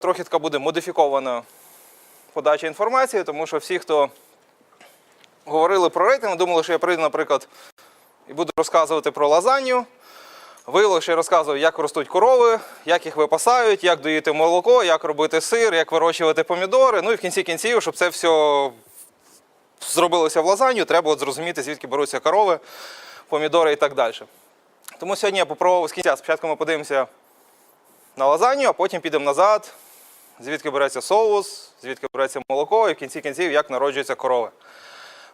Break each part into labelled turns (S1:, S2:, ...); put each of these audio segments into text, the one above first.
S1: трохи така буде модифікована подача інформації, тому що всі, хто говорили про рейтинг, думали, що я прийду, наприклад, і буду розказувати про лазанью. Виявилося, що я розказував, як ростуть корови, як їх випасають, як доїти молоко, як робити сир, як вирощувати помідори. Ну і в кінці кінців, щоб це все зробилося в лазанью, треба от зрозуміти, звідки беруться корови, помідори і так далі. Тому сьогодні я попробував з кінця. Спочатку ми подивимося на лазанью, а потім підемо назад, звідки береться соус, звідки береться молоко, і в кінці кінців, як народжуються корови.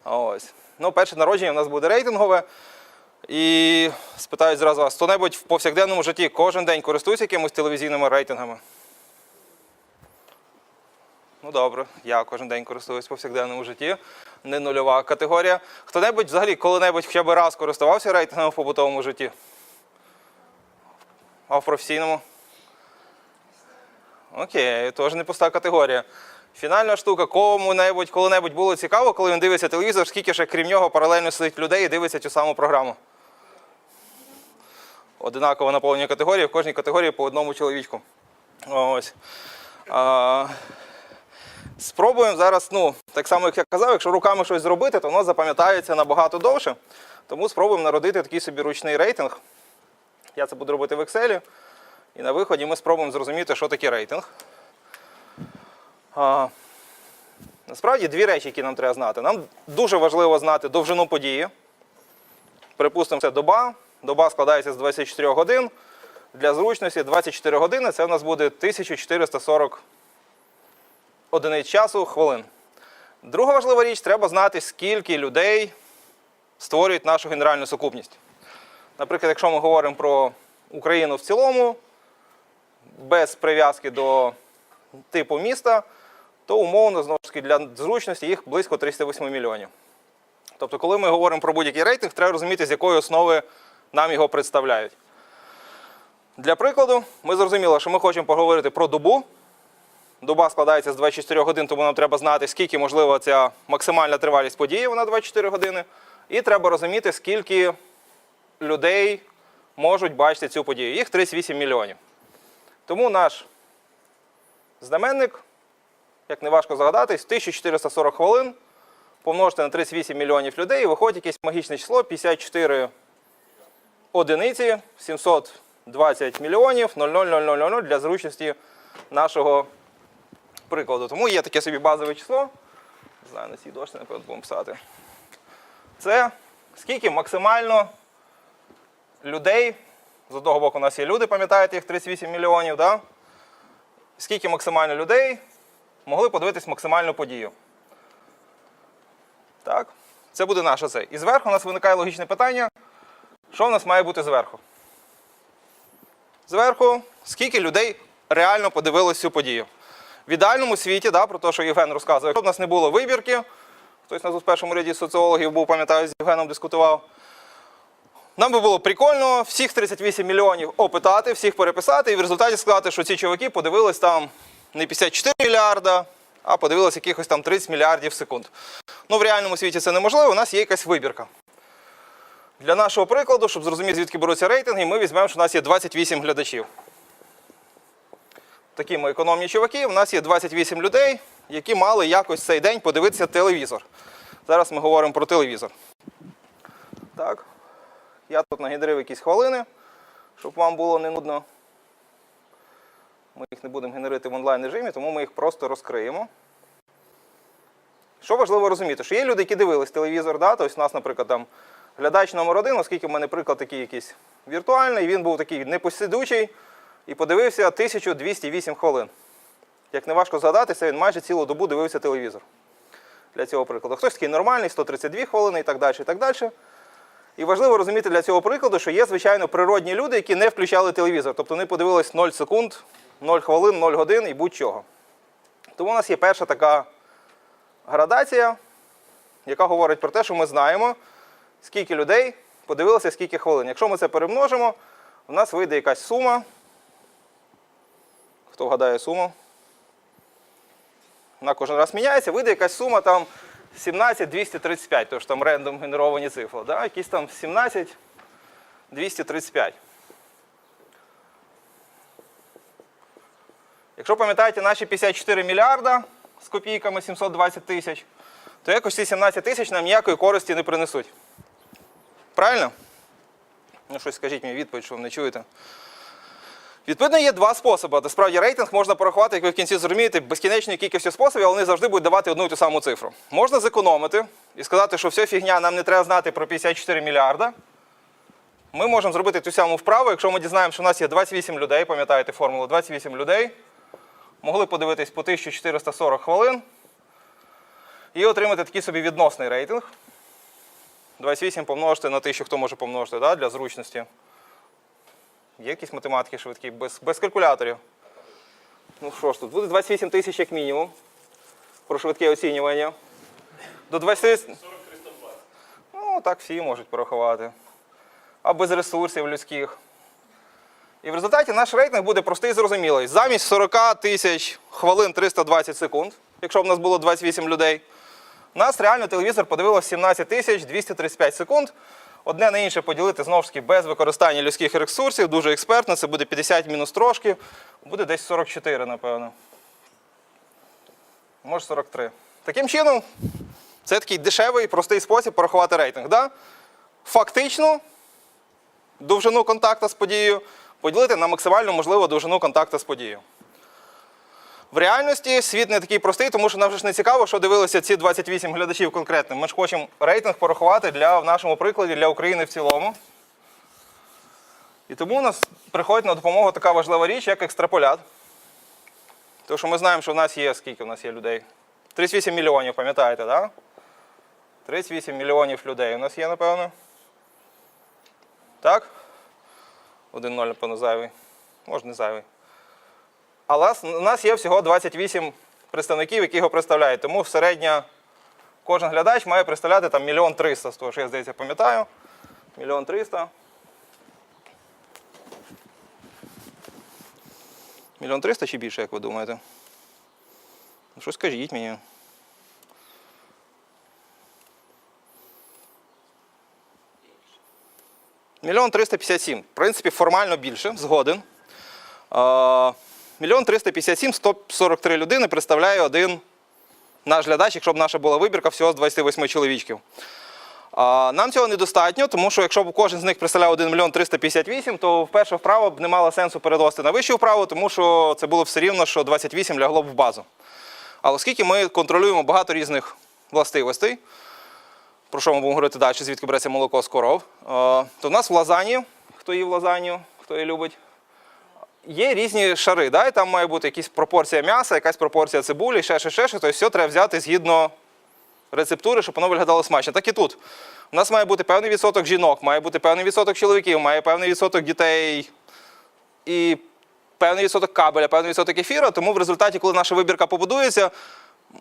S1: Ось. Ну, перше народження у нас буде рейтингове. І спитають зразу вас, хто-небудь в повсякденному житті кожен день користується якимось телевізійними рейтингами? Ну добре, я кожен день користуюсь в повсякденному житті. Не нульова категорія. Хто-небудь взагалі коли-небудь хоча б раз користувався рейтингом в побутовому житті? А в професійному? Окей, теж не пуста категорія. Фінальна штука, кому-небудь, коли-небудь було цікаво, коли він дивиться телевізор, скільки ще крім нього паралельно сидить людей і дивиться цю саму програму. Одинаково наповнені категорії, в кожній категорії по одному чоловічку. Ось. А, спробуємо зараз, ну, так само, як я казав, якщо руками щось зробити, то воно запам'ятається набагато довше. Тому спробуємо народити такий собі ручний рейтинг. Я це буду робити в Excel. І на виході ми спробуємо зрозуміти, що таке рейтинг. А, насправді дві речі, які нам треба знати. Нам дуже важливо знати довжину події. Припустимо, це доба. Доба складається з 24 годин. Для зручності 24 години це у нас буде 1440 одиниць часу хвилин. Друга важлива річ, треба знати, скільки людей створюють нашу генеральну сукупність. Наприклад, якщо ми говоримо про Україну в цілому, без прив'язки до типу міста, то умовно, знову ж таки, для зручності їх близько 308 мільйонів. Тобто, коли ми говоримо про будь-який рейтинг, треба розуміти, з якої основи нам його представляють. Для прикладу, ми зрозуміли, що ми хочемо поговорити про добу. Доба складається з 24 годин, тому нам треба знати, скільки можливо ця максимальна тривалість події, вона 24 години. І треба розуміти, скільки людей можуть бачити цю подію. Їх 38 мільйонів. Тому наш знаменник, як не важко згадатись, 1440 хвилин помножити на 38 мільйонів людей, і виходить якесь магічне число 54 одиниці, 720 мільйонів 0,0000 для зручності нашого прикладу. Тому є таке собі базове число. Не знаю, на цій дошці, напевно, будемо писати. Це скільки максимально людей. З одного боку, у нас є люди, пам'ятаєте, їх 38 мільйонів, да? скільки максимально людей могли подивитись максимальну подію. Так? Це буде наше це. І зверху у нас виникає логічне питання, що в нас має бути зверху? Зверху, скільки людей реально подивилось цю подію. В ідеальному світі, да, про те, що Євген розказує, якщо б у нас не було вибірки, хтось у нас у першому ряді соціологів був, пам'ятаю, з Євгеном дискутував. Нам би було прикольно всіх 38 мільйонів опитати, всіх переписати, і в результаті сказати, що ці чуваки подивились там не 54 мільярда, а подивились якихось там 30 мільярдів секунд. Ну, в реальному світі це неможливо, у нас є якась вибірка. Для нашого прикладу, щоб зрозуміти, звідки беруться рейтинги, ми візьмемо, що у нас є 28 глядачів. Такі ми економні чуваки, у нас є 28 людей, які мали якось цей день подивитися телевізор. Зараз ми говоримо про телевізор. Так. Я тут нагідрив якісь хвилини, щоб вам було не нудно. Ми їх не будемо генерити в онлайн режимі, тому ми їх просто розкриємо. Що важливо розуміти, що є люди, які дивились телевізор, да? тобто у нас, наприклад, там глядач номер один, оскільки в мене приклад такий якийсь віртуальний, він був такий непосидучий і подивився 1208 хвилин. Як не важко згадатися, він майже цілу добу дивився телевізор. Для цього прикладу. Хтось такий нормальний, 132 хвилини і так далі. І так далі. І важливо розуміти для цього прикладу, що є, звичайно, природні люди, які не включали телевізор. Тобто вони подивились 0 секунд, 0 хвилин, 0 годин і будь-чого. Тому у нас є перша така градація, яка говорить про те, що ми знаємо, скільки людей подивилося, скільки хвилин. Якщо ми це перемножимо, у нас вийде якась сума. Хто вгадає суму? Вона кожен раз міняється, вийде якась сума там 17235, тож там рендом генеровані цифри. Да? Якісь там 17235. Якщо пам'ятаєте наші 54 мільярда з копійками 720 тисяч, то якось ці 17 тисяч нам ніякої користі не принесуть. Правильно? Ну, щось скажіть мені відповідь, що ви не чуєте. Відповідно, є два способи. Насправді рейтинг можна порахувати, як ви в кінці зрозумієте, безкінечною кількістю способів, але вони завжди будуть давати одну і ту саму цифру. Можна зекономити і сказати, що все фігня, нам не треба знати про 54 мільярда. Ми можемо зробити ту саму вправу, якщо ми дізнаємося, що у нас є 28 людей, пам'ятаєте формулу 28 людей, могли подивитись по 1440 хвилин і отримати такий собі відносний рейтинг. 28 помножити на 1000, хто може помножити да, для зручності. Є якісь математики швидкі, без, без калькуляторів. Ну що ж тут, буде 28 тисяч як мінімум. Про швидке оцінювання. До 20... Ну, так всі можуть порахувати. А без ресурсів людських. І в результаті наш рейтинг буде простий і зрозумілий. Замість 40 тисяч хвилин 320 секунд, якщо б у нас було 28 людей, у нас реально телевізор подивилось 17 тисяч 235 секунд. Одне на інше поділити знову ж таки без використання людських ресурсів, дуже експертно, це буде 50 мінус трошки, буде десь 44, напевно. Може 43. Таким чином, це такий дешевий, простий спосіб порахувати рейтинг. Да? Фактично, довжину контакту з подією поділити на максимально можливу довжину контакту з подією. В реальності світ не такий простий, тому що нам вже ж не цікаво, що дивилися ці 28 глядачів конкретно. Ми ж хочемо рейтинг порахувати для, в нашому прикладі для України в цілому. І тому у нас приходить на допомогу така важлива річ, як екстраполят. Тому що ми знаємо, що в нас є, скільки в нас є людей? 38 мільйонів, пам'ятаєте, так? Да? 38 мільйонів людей у нас є, напевно. Так? 1-0, напевно, зайвий. Може, не зайвий. Але у нас є всього 28 представників, які його представляють. Тому середня кожен глядач має представляти там мільйон триста, з того, що я здається пам'ятаю. Мільйон триста. Мільйон триста чи більше, як ви думаєте? Ну, Що скажіть мені? Мільйон 357. В принципі, формально більше, згоден. Мільйон 357, 143 людини представляє один наш глядач, якщо б наша була вибірка всього з 28 чоловічків. Нам цього недостатньо, тому що якщо б кожен з них представляв 1 мільйон 358, то вперше вправо б не мало сенсу перевести на вищу вправу, тому що це було все рівно, що 28 лягло б в базу. Але оскільки ми контролюємо багато різних властивостей, про що ми будемо говорити далі, звідки береться молоко з коров, то в нас в лазані, хто їв лазанью, хто її любить, є різні шари. Да? І там має бути якась пропорція м'яса, якась пропорція цибулі, ще ще, ще, ще. Тобто все треба взяти згідно рецептури, щоб воно виглядало смачно. Так і тут. У нас має бути певний відсоток жінок, має бути певний відсоток чоловіків, має певний відсоток дітей і певний відсоток кабеля, певний відсоток ефіру. Тому в результаті, коли наша вибірка побудується,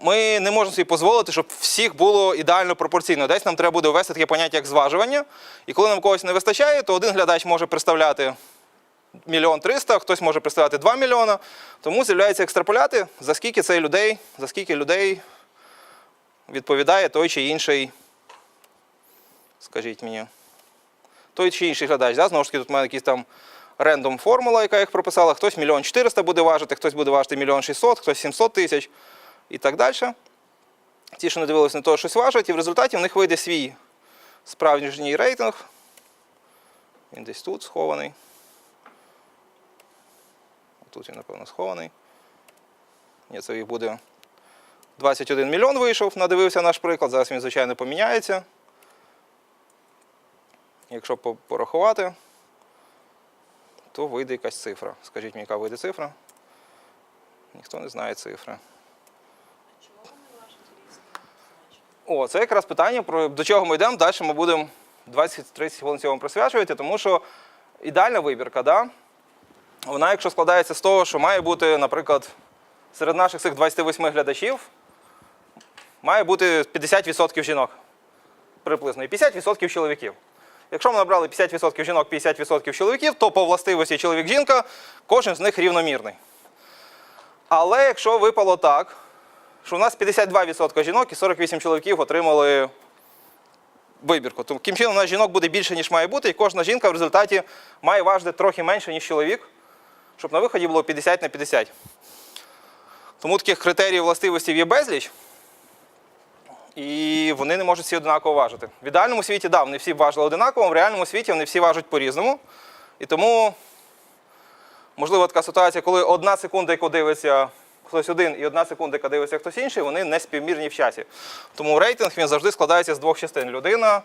S1: ми не можемо собі дозволити, щоб всіх було ідеально пропорційно. Десь нам треба буде ввести таке поняття, як зважування. І коли нам когось не вистачає, то один глядач може представляти мільйон триста, хтось може представляти 2 мільйона. Тому з'являються екстраполяти, за скільки цей людей, за скільки людей відповідає той чи інший, скажіть мені, той чи інший глядач. Да? Знову ж таки, тут мене якісь там рендом формула, яка їх прописала. Хтось мільйон 400 буде важити, хтось буде важити мільйон 600, хтось 700 тисяч і так далі. Ті, що не дивилися на того, щось важать, і в результаті в них вийде свій справжній рейтинг. Він десь тут схований. Тут він, напевно, схований. Ні, це їх буде 21 мільйон вийшов, надивився наш приклад. Зараз він, звичайно, поміняється. Якщо порахувати, то вийде якась цифра. Скажіть мені, яка вийде цифра? Ніхто не знає цифри. О, це якраз питання, про до чого ми йдемо. Далі ми будемо 20-30 хвилин цьому присвячувати, тому що ідеальна вибірка, да? Вона, якщо складається з того, що має бути, наприклад, серед наших цих 28 глядачів, має бути 50% жінок приблизно, і 50% чоловіків. Якщо ми набрали 50% жінок, 50% чоловіків, то по властивості чоловік-жінка кожен з них рівномірний. Але якщо випало так, що у нас 52% жінок і 48 чоловіків отримали вибірку. Тому таким чином у нас жінок буде більше, ніж має бути, і кожна жінка в результаті має важити трохи менше, ніж чоловік, щоб на виході було 50 на 50. Тому таких критеріїв властивостей є безліч. І вони не можуть всі однаково важити. В ідеальному світі, да, вони всі важили одинаково, в реальному світі вони всі важать по-різному. І тому можливо така ситуація, коли одна секунда, яку дивиться хтось один, і одна секунда, яка дивиться хтось інший, вони не співмірні в часі. Тому рейтинг він завжди складається з двох частин: людина,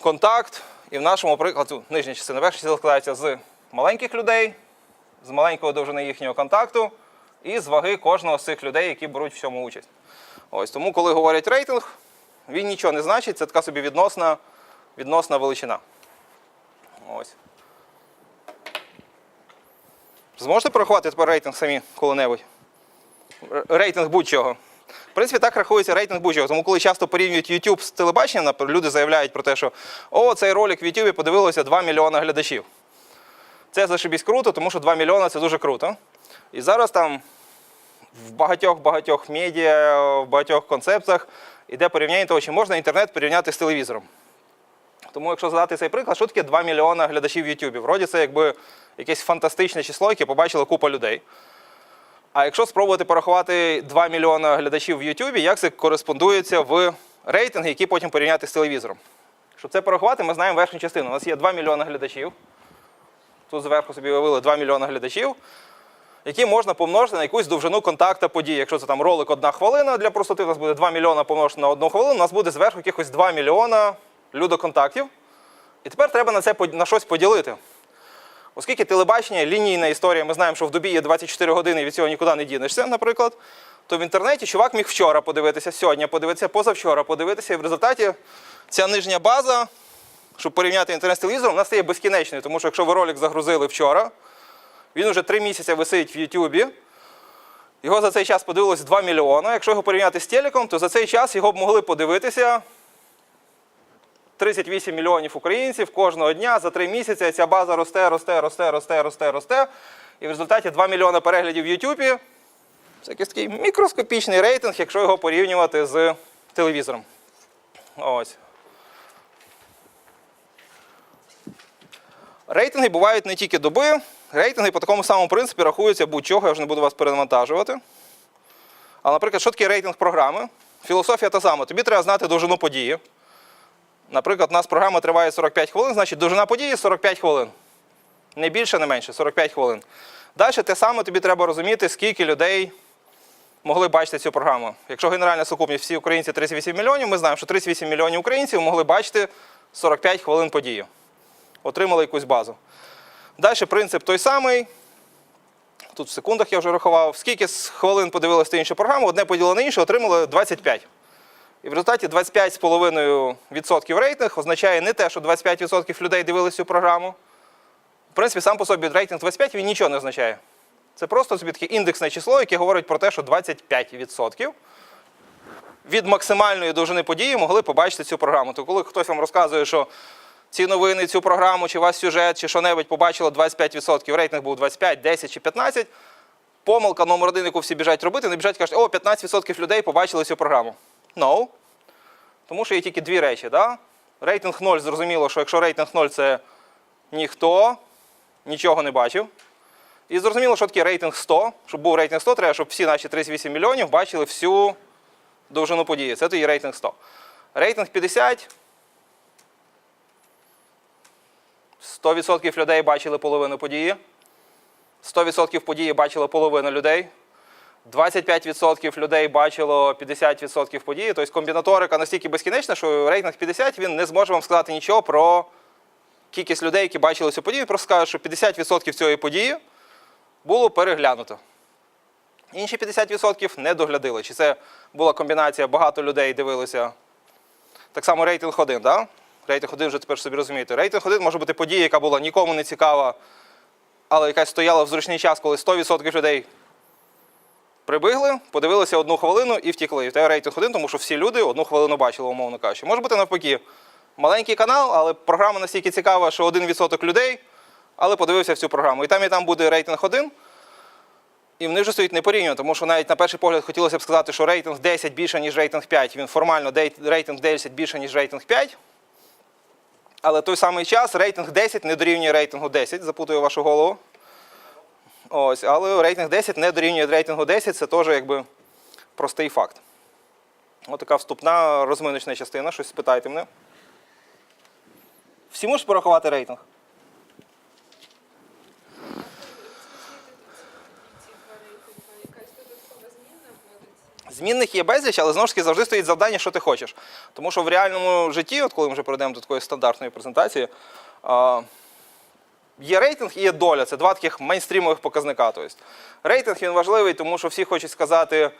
S1: контакт. І в нашому прикладі нижня частина, верхня складається з маленьких людей, з маленької довжини їхнього контакту і з ваги кожного з цих людей, які беруть в цьому участь. Ось тому, коли говорять рейтинг, він нічого не значить, це така собі відносна, відносна величина. Ось. Зможете порахувати тепер рейтинг самі коли-небудь? Рейтинг будь-чого. В принципі, так рахується рейтинг будь-чого. Тому коли часто порівнюють YouTube з телебаченням, люди заявляють про те, що о, цей ролик в YouTube подивилося 2 мільйони глядачів. Це зашибісь круто, тому що 2 мільйони це дуже круто. І зараз там в багатьох-багатьох медіа, в багатьох концептах іде порівняння того, чи можна інтернет порівняти з телевізором. Тому, якщо задати цей приклад, що таке 2 мільйони глядачів в Ютубі? Вроді це якби якесь фантастичне число, яке побачила купа людей. А якщо спробувати порахувати 2 мільйони глядачів в Ютубі, як це кореспондується в рейтинги, які потім порівняти з телевізором? Щоб це порахувати, ми знаємо верхню частину. У нас є 2 мільйони глядачів. Тут зверху собі уявили 2 мільйони глядачів, які можна помножити на якусь довжину контакта подій. Якщо це там ролик одна хвилина для простоти, у нас буде 2 мільйона помножити на одну хвилину, у нас буде зверху якихось 2 мільйона людоконтактів. І тепер треба на це на щось поділити. Оскільки телебачення лінійна історія, ми знаємо, що в добі є 24 години і від цього нікуди не дінешся, наприклад, то в інтернеті чувак міг вчора подивитися, сьогодні подивитися, позавчора подивитися, і в результаті ця нижня база, щоб порівняти інтернет з телевізором, вона стає безкінечною, тому що якщо ви ролик загрузили вчора, він вже три місяці висить в Ютубі. Його за цей час подивилось 2 мільйона. Якщо його порівняти з телеком, то за цей час його б могли подивитися 38 мільйонів українців кожного дня за три місяці. Ця база росте, росте, росте, росте, росте, росте. І в результаті 2 мільйони переглядів в Ютубі. Це якийсь такий мікроскопічний рейтинг, якщо його порівнювати з телевізором. Ось. Рейтинги бувають не тільки доби. Рейтинги по такому самому принципі рахуються будь-чого, я вже не буду вас перенавантажувати. А, наприклад, що таке рейтинг програми? Філософія та сама. Тобі треба знати довжину події. Наприклад, у нас програма триває 45 хвилин, значить довжина події 45 хвилин. Не більше, не менше, 45 хвилин. Далі те саме тобі треба розуміти, скільки людей могли бачити цю програму. Якщо генеральна сукупність всі українці 38 мільйонів, ми знаємо, що 38 мільйонів українців могли бачити 45 хвилин подію. Отримали якусь базу. Далі принцип той самий. Тут в секундах я вже рахував. Скільки з хвилин подивилися ти іншу програму, одне поділено на інше, отримали 25. І в результаті 25,5% рейтинг означає не те, що 25% людей дивилися цю програму. В принципі, сам по собі рейтинг 25 він нічого не означає. Це просто таке індексне число, яке говорить про те, що 25% від максимальної довжини події могли побачити цю програму. То коли хтось вам розказує, що ці новини, цю програму, чи ваш сюжет, чи що-небудь побачило 25%, рейтинг був 25, 10 чи 15, помилка номер один, яку всі біжать робити, не біжать кажуть, о, 15% людей побачили цю програму. No. Тому що є тільки дві речі. Да? Рейтинг 0, зрозуміло, що якщо рейтинг 0 це ніхто нічого не бачив. І зрозуміло, що таке рейтинг 100. Щоб був рейтинг 100, треба, щоб всі наші 38 мільйонів бачили всю довжину події. Це тоді рейтинг 100. Рейтинг 50. 100% людей бачили половину події. 100% події бачила половина людей. 25% людей бачило 50% події. Тобто комбінаторика настільки безкінечна, що рейтинг 50 він не зможе вам сказати нічого про кількість людей, які бачили цю подію. Він просто скаже, що 50% цієї події було переглянуто. Інші 50% не доглядили. Чи це була комбінація, багато людей дивилися. Так само рейтинг 1, да? Рейтинг 1 вже тепер собі розумієте. Рейтинг 1 може бути подія, яка була нікому не цікава, але якась стояла в зручний час, коли 100% людей прибігли, подивилися одну хвилину і втікли. І в тебе рейтинг 1, тому що всі люди одну хвилину бачили, умовно кажучи. Може бути навпаки. Маленький канал, але програма настільки цікава, що 1% людей, але подивився в цю програму. І там і там буде рейтинг 1. І вони вже стоїть непорівняно, тому що навіть на перший погляд хотілося б сказати, що рейтинг 10 більше, ніж рейтинг 5. Він формально рейтинг 10 більше, ніж рейтинг 5. Але той самий час рейтинг 10 не дорівнює рейтингу 10, запутую вашу голову. Ось, але рейтинг 10 не дорівнює рейтингу 10, це теж якби простий факт. Ось така вступна розминочна частина, щось спитайте мене. Всі можуть порахувати рейтинг? Змінних є безліч, але знову ж таки завжди стоїть завдання, що ти хочеш. Тому що в реальному житті, от коли ми вже перейдемо до такої стандартної презентації, є рейтинг і є доля. Це два таких мейнстрімових показника. Тобто, рейтинг він важливий, тому що всі хочуть сказати,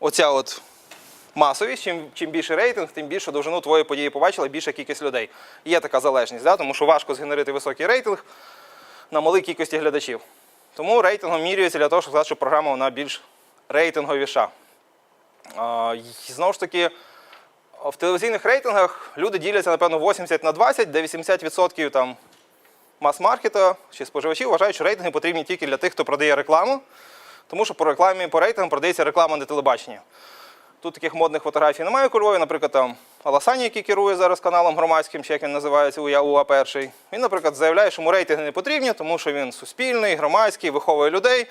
S1: оця от масовість, чим, чим більше рейтинг, тим більше довжину твоєї події побачила більша кількість людей. Є така залежність, да? тому що важко згенерити високий рейтинг на малій кількості глядачів. Тому рейтингом міряється для того, щоб сказати, що програма вона більш рейтинговіша. Знову ж таки, в телевізійних рейтингах люди діляться, напевно, 80 на 20, де 80% там мас-маркета чи споживачів вважають, що рейтинги потрібні тільки для тих, хто продає рекламу, тому що по рекламі, по рейтингам продається реклама на телебаченні. Тут таких модних фотографій немає у Львові, наприклад, там Аласані, який керує зараз каналом громадським, чи як він називається, УЯ УА перший. Він, наприклад, заявляє, що йому рейтинги не потрібні, тому що він суспільний, громадський, виховує людей.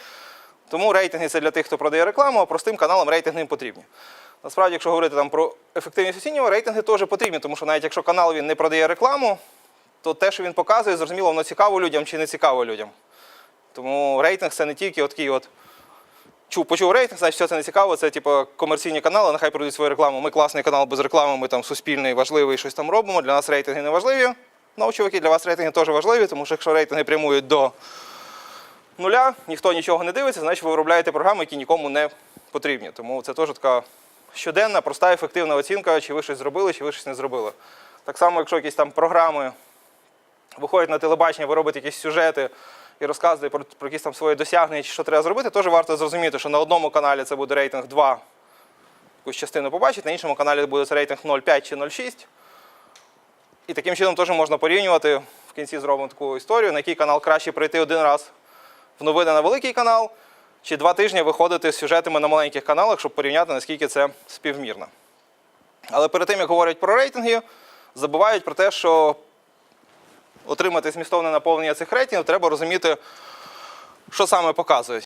S1: Тому рейтинги це для тих, хто продає рекламу, а простим каналам рейтинги не потрібні. Насправді, якщо говорити там про ефективність оцінювання, рейтинги теж потрібні, тому що навіть якщо канал він не продає рекламу, то те, що він показує, зрозуміло, воно цікаво людям чи не цікаво людям. Тому рейтинг це не тільки от такий от чув, почув рейтинг, значить все це не цікаво. Це типу комерційні канали, нехай продають свою рекламу. Ми класний канал без реклами, ми там суспільний, важливий, щось там робимо. Для нас рейтинги не важливі. Ну, чуваки, для вас рейтинги теж важливі, тому що якщо рейтинги прямують до нуля, ніхто нічого не дивиться, значить ви виробляєте програми, які нікому не потрібні. Тому це теж така щоденна, проста, ефективна оцінка, чи ви щось зробили, чи ви щось не зробили. Так само, якщо якісь там програми виходять на телебачення, ви робите якісь сюжети і розказуєте про, про якісь там свої досягнення, чи що треба зробити, теж варто зрозуміти, що на одному каналі це буде рейтинг 2, якусь частину побачить, на іншому каналі буде це рейтинг 0,5 чи 0,6. І таким чином теж можна порівнювати. В кінці зробимо таку історію, на який канал краще прийти один раз в новини на великий канал, чи два тижні виходити з сюжетами на маленьких каналах, щоб порівняти, наскільки це співмірно. Але перед тим, як говорять про рейтинги, забувають про те, що отримати змістовне наповнення цих рейтингів, треба розуміти, що саме показують.